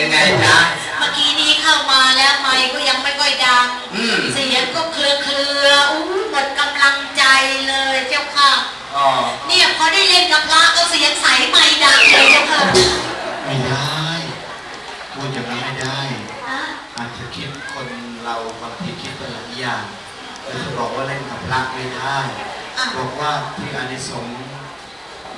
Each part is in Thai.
เป็นไงจ๊ะเมื่อกี้นี้เข้ามาแล้วไมค์ก็ยังไม่ค่อยดัง อืมเสียงก็เคลือเคลือๆอู้หมดกำลังใจเลยเจ้าค่ะ อ๋อเนี่ยพอได้เล่นกับพระก็เสียงใสไม่ดังเลยเจ้าค่ะไม่ได้พูดอย่างนั้นไม่ได้ อะอาจจะคิดคนเราบางทีคิดไปหลายอย่างแต่จะบอกว่าเล่นกับพระไม่ได้ อะบอกว่าที่อานิสงส์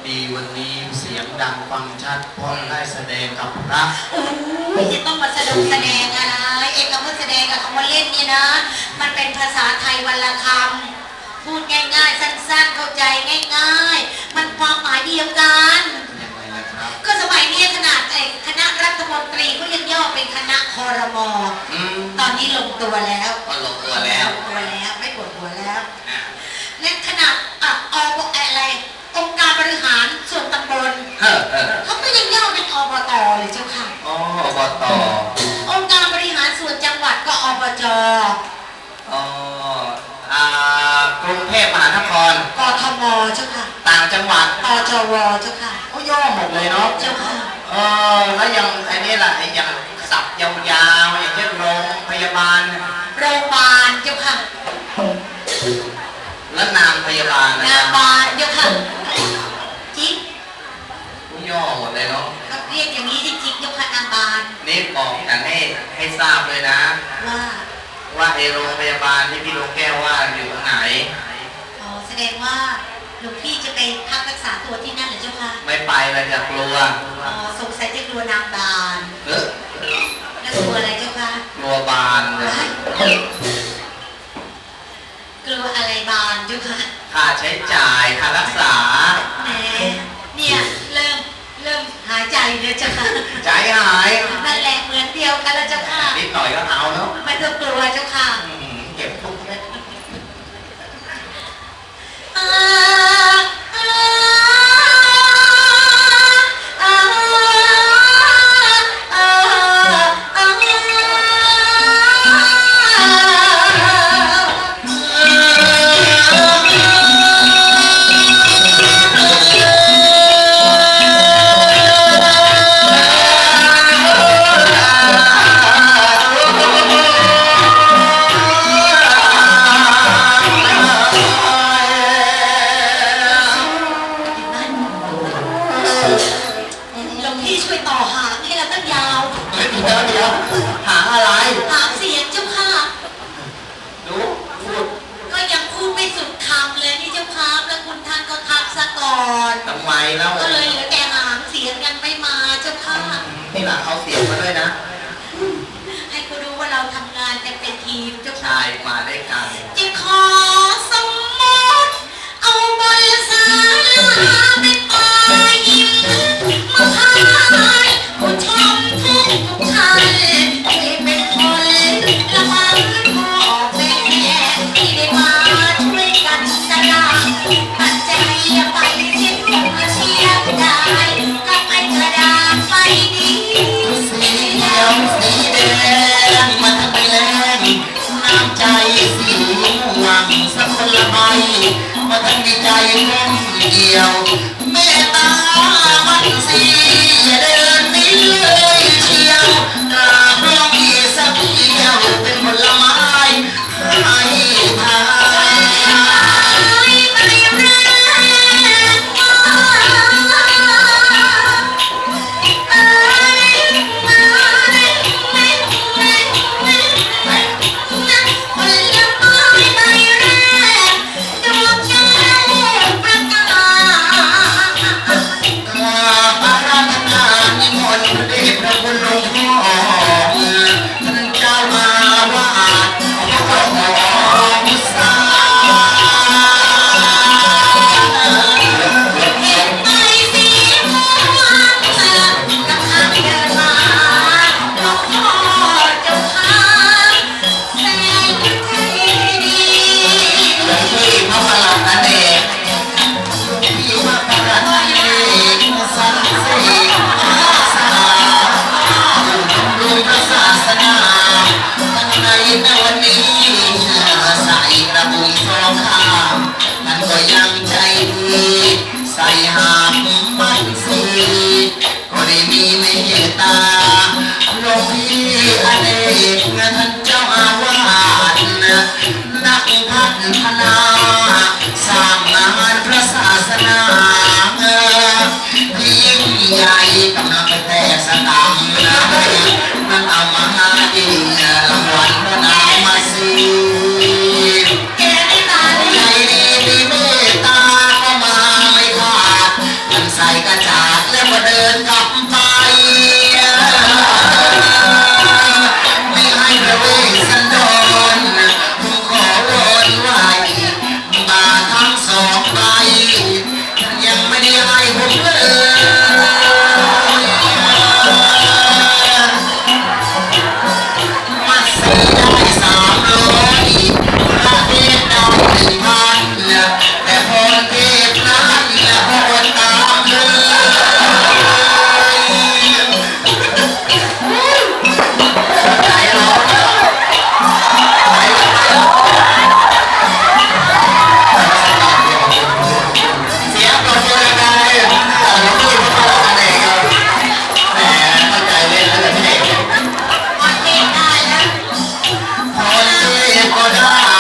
ดีวันนี้เสียงดังฟังชัดเพราะได้แสดงกับพระโอ้ยจะต้องมาแสดงแสดงอะไรเอกคำว่าแสดงกับคำว่าเล่นเนี่ยนะ มันเป็นภาษาไทยวันละคำพูดง่ายๆ สั้นๆเข้าใจง่ายๆ มันความหมายเดียวกันยังไงนะครับก็สมัยนี้ขนาดไอ้คณะรัฐมนตรีก็ยังย่อเป็นคณะคอรมออืมตอนนี้ลงตัวแล้วก็ลงตัวแล้วลงตัวแล้วไม่ปวดหัวแล้วและขนาดอะอบอะไรองค์ การบริหารส่วนตำบลเฮ้อเออเขาก็ยังย่อเป็นอบตเลยเจ้าค่ะ อ๋ออบตองค์การบริหารส่วนจังหวัดก็อบจอ๋ออ่ากรุงเทพมหานคร กทมเจ้าค่ะต่างจังหวัดตจวเจ้าค่ะก็ย่อหมดเลยเนาะเจ้าค่ะเออแล้วยังไอ้นี่ล่ะไอ้ยังสับยาวๆอย่างเช่นโรงพยาบาล โรงพยาบาลเจ้าค่ะ และนามพยาบาลนะนาครับบาลเจ้าค่ะจิ๊ก ก็ย่อหมดเลยเนาะ ก็เรียกอย่างนี้จริงๆเจ้าค่ะนางบาล นี่ บอกกันให้ให้ทราบเลยนะ ว่าว่าไอ้โรงพยาบาลที่พี่ลูกแก้วว่าอยู่ตรงไหน อ๋อแสดงว่าหลวงพี่จะไปพักรักษาตัวที่นั่นเหรอเจ้าค่ะไม่ไปเลยจะกลัวอ๋อสงสัยจะกลัวนางบานเออแล้วกลัวอะไรเจ้าค่ะกลัวบานเลยกลัวอะไรบานเจ้าค่ะค่าใช้จ่ายค่ารักษาแหมเนี่ยเริ่มเริ่มหายใจเลยเจ้าค่ะใจหาย นั่น มันทั้งใจร่มเกี่ยวแม่ตามันสีอย่าเดินนี้เลย Bye.